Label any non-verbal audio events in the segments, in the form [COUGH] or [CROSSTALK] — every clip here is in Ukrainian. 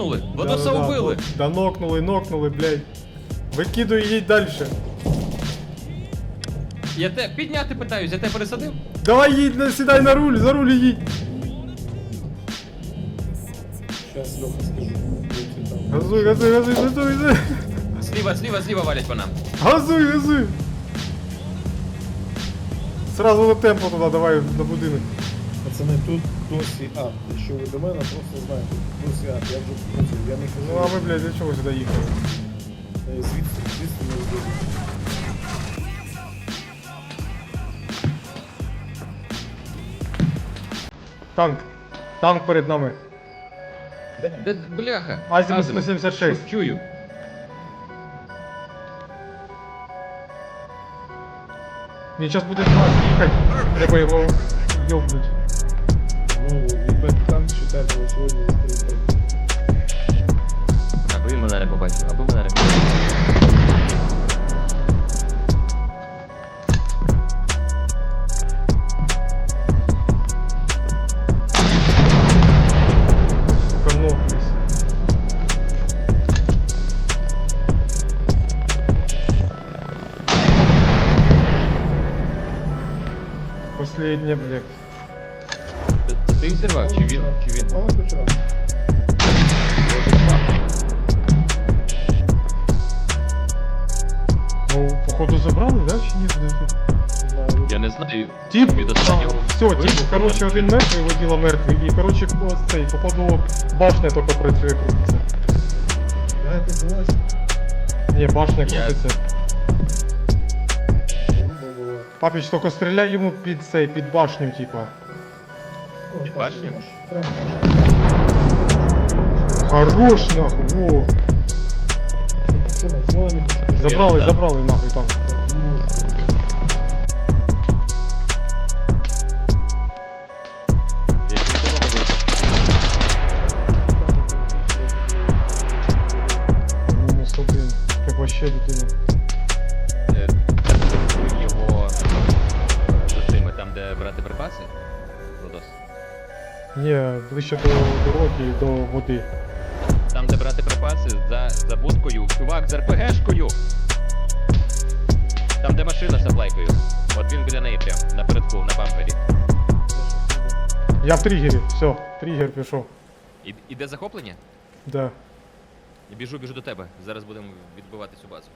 Нокнули? Да, да, убили! Да нокнули, нокнули, блядь. Викидуй їдь далі. Я те підняти питаюсь, я тебе пересадив? Давай їдь, на- сідай на руль, за руль і їдь. Сейчас Леха скажу. Будьте там. Газуй, газуй, газуй, газуй, газуй. Зліва, зліва, зліва валять по нам. Газуй, газуй. Сразу на темпо туди, давай, на будинок. Пацани, тут досі ад. Якщо ви до мене, просто знаєте, досі ад. Я вже вкрутив, я не кажу. Ну а ми, блядь, для чого сюди їхали? Е, Звідси, звідси не вийду. Танк. Танк перед нами. Де, бляха. Азімут 176. Чую. Він зараз буде з нас їхати. Треба його йобнуть. Ну, і танк считайте, на сьогодні відкритий. Аби він мене не побачив, аби мене не побачив. Сука, нокнись. Последнє, блядь. Це, це ти чи він? Чи він? Ну, походу забрали, да, чи ні? Я не знаю. Тип, Від останнього. все, тип, короче, один мертвий, воділа мертвий, і, короче, ось цей, походу, башня тільки працює крутиться. Давайте залазь. Ні, башня крутиться. Було. Папіч, тільки стріляй йому під цей, під башню, типа. Прям Хорош, нахуй, во. Забрал слово забрал забрали, нахуй там. Ближче до дороги, до води. Там, де брати припаси, за, за будкою, чувак з РПГшкою. Там, де машина з саплайкою. От він біля неї прям, напередку, на бампері. Я в тригері, все, тригер пішов. І, іде захоплення? Да. Я біжу, біжу до тебе. Зараз будемо відбивати цю базу.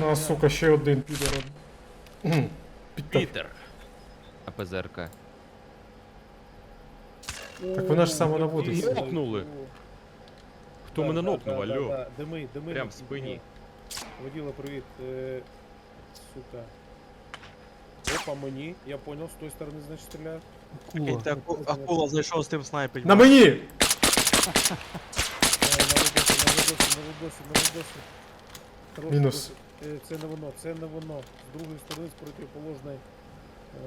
Ну, сука, ще один підер. [CLEARS THROAT] Пітер. АПЗРК. Так вона ж сама наводиться. Нокнули. Хто мене нокнув, алло? Дими, дими. Прям в спині. Воділа, привіт. Е, сука. Опа, мені. Я понял, з тої сторони, значить, стріляють. Прикинь, ти аку- акула зайшов з тим снайпить. На мені! Е, На видосі, на видосі, на видосі, на видосі. Хорош, Мінус. хорош. Е, Це не воно, це не воно. З другої сторони, з протиположної.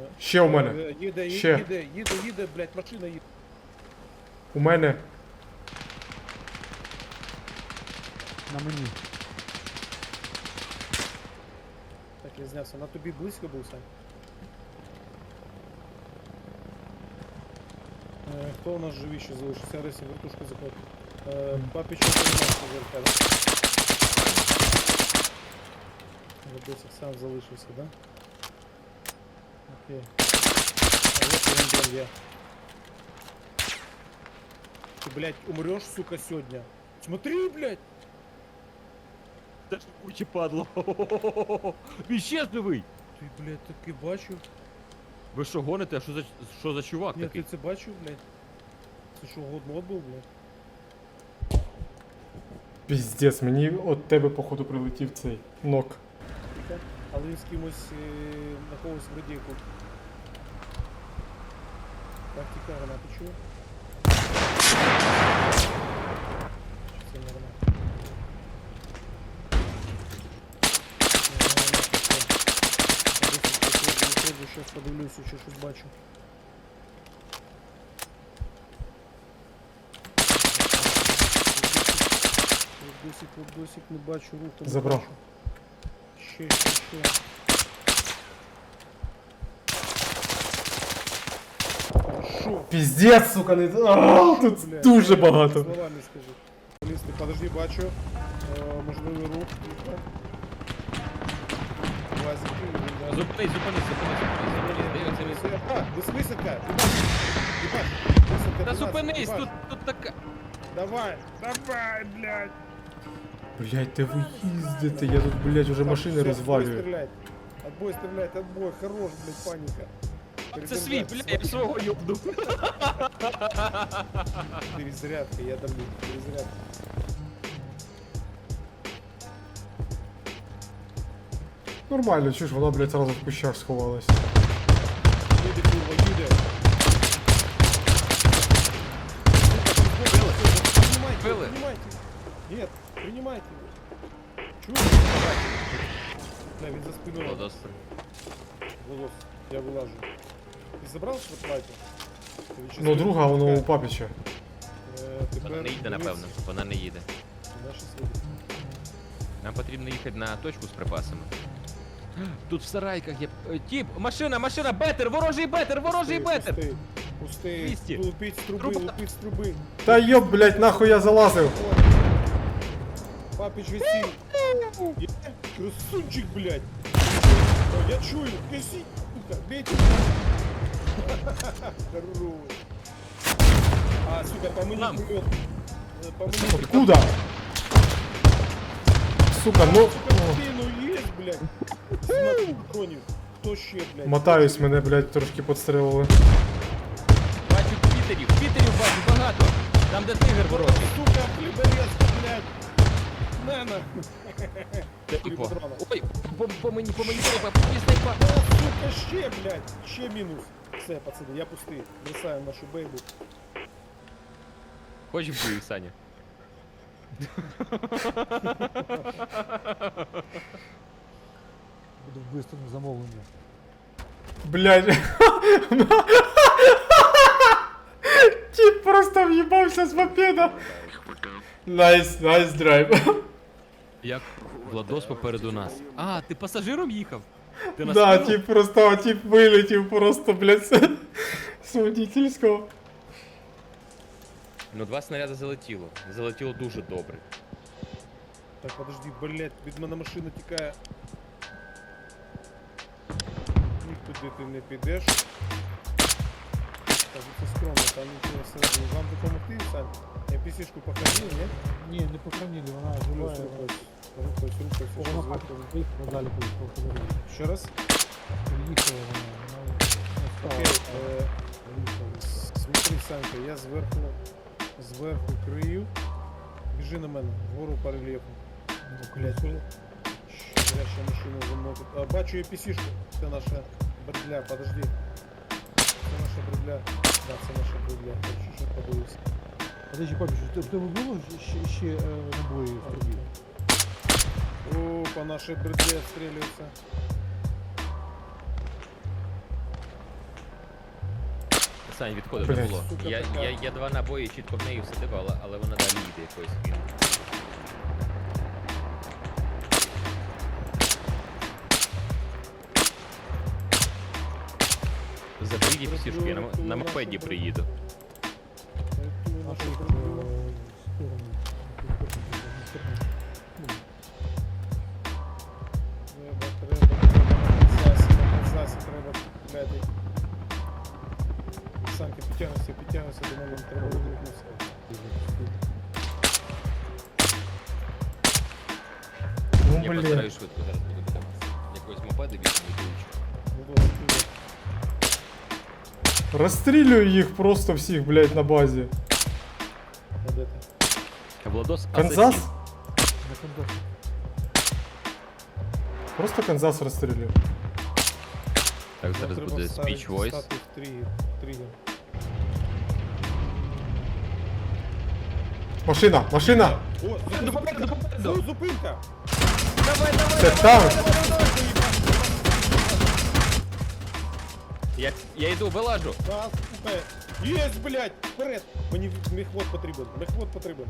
Е, Ще у мене. е, Їде, їде, Ще. їде, їде, їде, блядь, машина їде. У мене. На мені. Так, я знявся. На тобі близько був, Сань? Е, Хто у нас живіше залишився? Аресі, вертушка заходить. Е, Папі що займався зеркало? Досі сам залишився, да? Окей. А він там є. Ти, блядь, умрешь, сука, сьогодні. Смотри, блядь! Це ж кучі падло. Він ще живий. Ти, блядь, таки бачив? Ви що гоните? А що за, що за чувак Ні, такий? ти це бачив, блядь? Це що, годмод був, блядь? Піздець, мені от тебе, походу, прилетів цей нок. Але він з кимось е, на когось в радійку. Так, тікай, гранати чує? Не граната? Зараз подивлюся, чи щось бачу. Досік, досік не бачу руху. не Забрав. Ще, ще, ще. Що? Піздець, сука, не... А, тут дуже багато. Словами скажи. Листи, подожди, бачу. Е, можливий рух. Тихо. Лазики, да. Зупинись, зупинись, зупинись, зупинись, зупинись, дивиться від... А, десь висадка. Ебать, висадка. Та 12, зупинись, їбать. тут, тут така... Давай, давай, блядь. Блять, де ви їздите? Я тут, блять, уже Так, машини всё, розвалюю. Отбой стрелять. Отбой стрелять, отбой. Хорош, блядь, паника. Це свій, бля, я свого йобну. Перезарядка, я давлю. Перезарядка. Нормально, чуж, вона, блять, сразу в кущах сховалась. Їде, курва, їде. Принимайте, Было? принимайте. Нет, принимайте. Чего? Бля, він за спиною. Владос. Волос, я вилажу. Забрав швидплаті? Ну, друга, воно у папіча. Вона не їде, напевно. Вона не їде. Нам потрібно їхати на точку з припасами. Тут в сарайках є... е, Тіп, машина, машина, бетер, ворожий бетер, ворожий бетер! Пустий. 200. Лупить з труби, Труба. лупить з труби. Та йоп, блять, нахуй я залазив. Папич висит. Е, Красунчик, блядь. О, Я чую, сука, бейте. Здорово. А, сука, по мне Нам. пулемет. Э, По мне Откуда? Сука, ну... Сука, в спину есть, блядь. 17 патронів. Хто ще, блядь? Мотаюсь, мене, блять, трошки підстрелили. Бачу Пітерів, Пітерів бачу багато. Там, де тигр ворожий. Сука, хліборезка, блядь. На, на. Типу. Ой, по, по мені, по мені треба, по мені снайпа. А, сука, ще, блядь. Ще мінус. Все, пацани, я пустий. Бросаємо нашу бейбу. Хочеш бою, Саня? Буду в бистрому замовленні. Блять. Тип просто в'їбався з мопеда. Найс, найс драйв. Як Владос попереду нас. А, ти пасажиром їхав? Ти на Да, спину? тип просто, тип вилетів просто, блядь, з- з водительського. Ну, два снаряди залетіло. Залетіло дуже добре. Так, подожди, блядь, від мене машина тікає. Нікуди ти не підеш. Так, це скромно, там нічого всередині. Вам допомогти, Сань? Я пісішку походив, ні? Ні, не похоронили, вона жива. Рухайся, рухайся, далі. Ще раз? Приїхала вона, Окей, е, смотри, Санька, я зверху, зверху крию. Біжи на мене, вгору по рельєфу. Ну, Блядь, Ще горяща машина за мною тут. А, бачу я пісішку. Це наша бредля, подожди. Це наша бредля. Да, це наша бредля. Хочу, щоб подивився. Подожди, папі, що в тебе було ще, ще е, набої в трубі? О, по нашей бредле отстреливается. Сань, відходу не Блядь. було. Сука Я, така. я, я два набої чітко в неї всадив, але, але вона далі їде якоюсь хрінь. Заберіть пісюшки, я на, м- на мопеді приїду. Это наша підтягуйся, підтягуйся до мене, треба виглянутися. Ну, Я блін. постараюсь швидко зараз буду біля вас. Якогось мопеда візьму і доїчу. Ну, добре, привіт. Розстрілюю їх просто всіх, блядь, на базі. А де ти? Владос Канзас? Асасін. На Канзас. Просто Канзас розстрілюю. Так, Нам зараз треба буде ставити- speech voice. стати в тригер. тригер. Машина, машина! О, зупинка! Давай, давай, Це танк! Я, я йду, вилажу. Сука. Єсть, блядь, вперед! Мені мехвод потрібен, мехвод потрібен.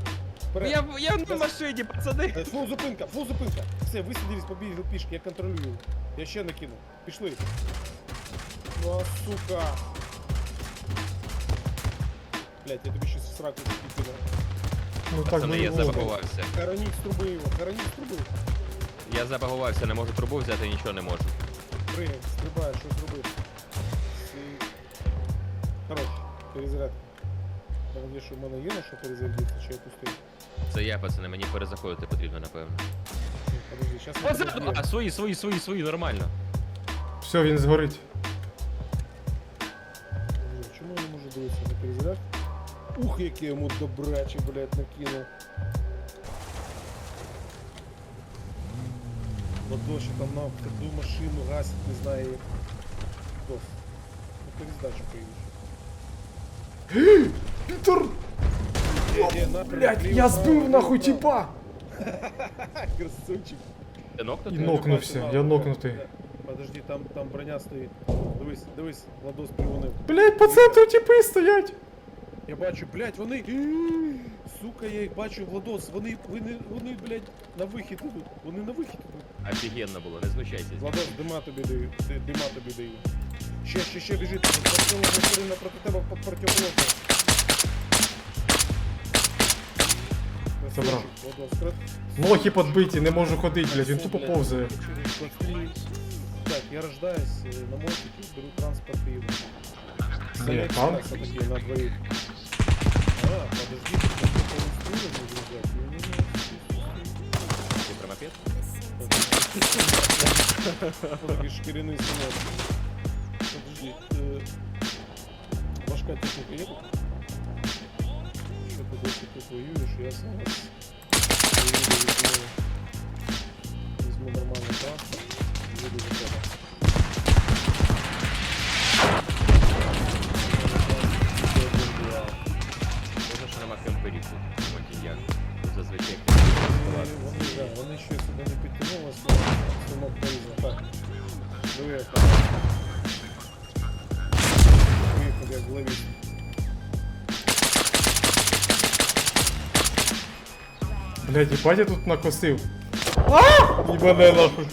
Вперед. Я, я на машині, пацани. Е, Фул зупинка, фул зупинка. Все, висадились, побігли пішки, я контролюю. Я ще накину. Пішли. Ну, а, сука. блядь, я тобі щас в сраку закипіла. Ну так Пацани, я забагувався. Хороніть з труби його, хороніть з труби. Я забагувався, не можу трубу взяти, нічого не можу. Пригай, стрибай, що зробив. Хорош, перезаряд. Там є, що в мене є на що перезарядитися, чи я пустий? Це я, пацани, мені перезаходити потрібно, напевно. Подожди, я А, свої, свої, свої, свої, нормально. Все, він згорить. Ух, який йому добраче, блядь, накинув. Ладоші там на таку машину гасить, не знаю як. Хто? [GASPS] На перездачу поїдеш. На, Блять, я збив нахуй тіпа! [LAUGHS] Красунчик. І нокнувся, я нокнутий. Подожди, там, там броня стоїть. Дивись, дивись, Владос привонив. Блять, по центру тіпи стоять! Я бачу, блядь, вони. Сука, я їх бачу, Владос, вони, вони, вони, блядь, на вихід ідуть. Вони на вихід ідуть. Офігенно було, не знущайтесь. Владос, дима тобі даю, ди- дима тобі даю. Ще, ще, ще біжить, Василова машина проти тебе по противоположно. Забрав. Владос, крат. Ноги подбиті, не можу ходити, блять, він тупо повзає. Так, я рождаюсь э, на мостике, беру транспорт и. Ні, танк. на двоих А, подожди, ты там по инструменту загружать? Не-не-не. Ти про мопед? Вот такие шкиряные сынок. Подожди, э, башка техника едет? Что ты дальше тут воюешь, я сам вас воюю, там. Як ловіть. Блять, ебать я тут накосив. А! Ебаная нахуй.